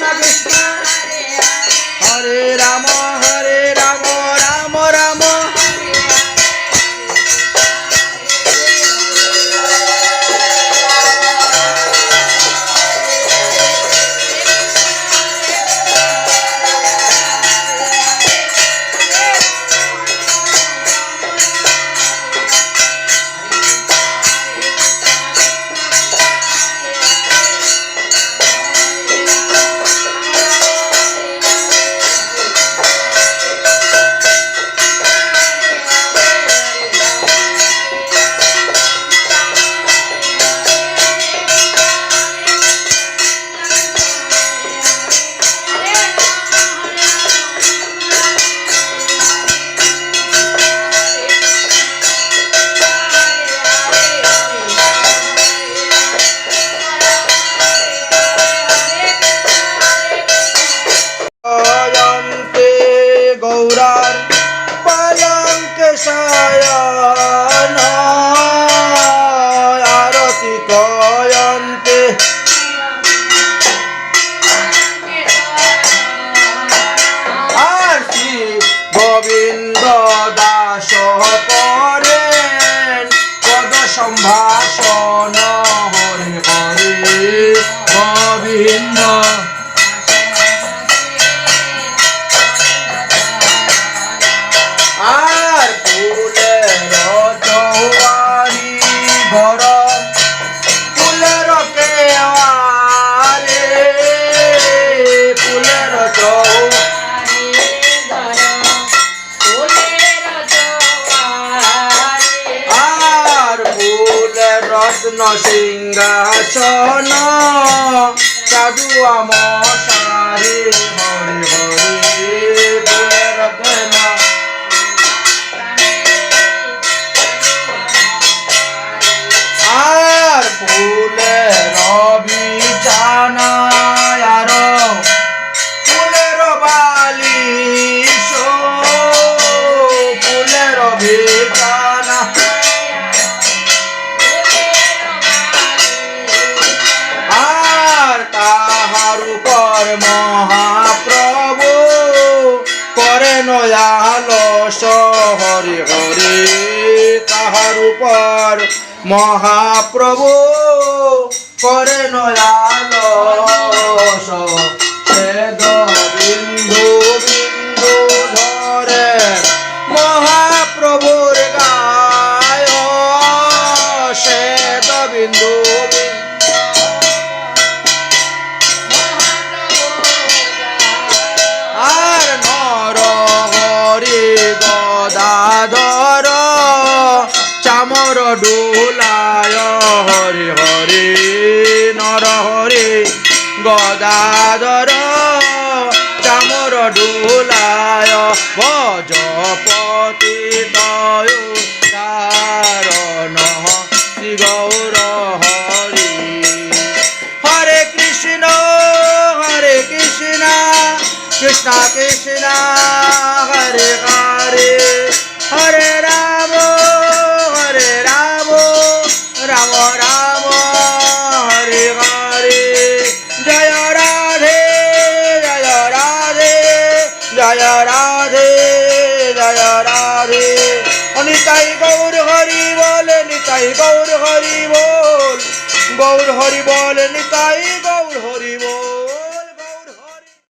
রাম রাম গোবিন্দ আর ফুলের চৌয়ারি ঘর ফুলের কেওয়ারে ফুলের চৌ রত্ন সিংহাসন সাধু আমসারে হরে হরে। তাহার উপর মহাপ্রভু করে নয়াল বিন্দু বিন্দু ধরে মহাপ্রভুর গায়। সে বিন্দু হরি হরি, নর হরি, গদাধর, চামর ডোলায় ভজপতি তয় কারণ শ্রী গৌর হরি। হরে কৃষ্ণ হরে কৃষ্ণ কৃষ্ণ কৃষ্ণ, হরে হরে। জয় রাধে জয় রাধে। নিতাই গৌর হরি বল, নিতাই গৌর হরি বল। গৌর হরি বল, নিতাই গৌর হরি বল।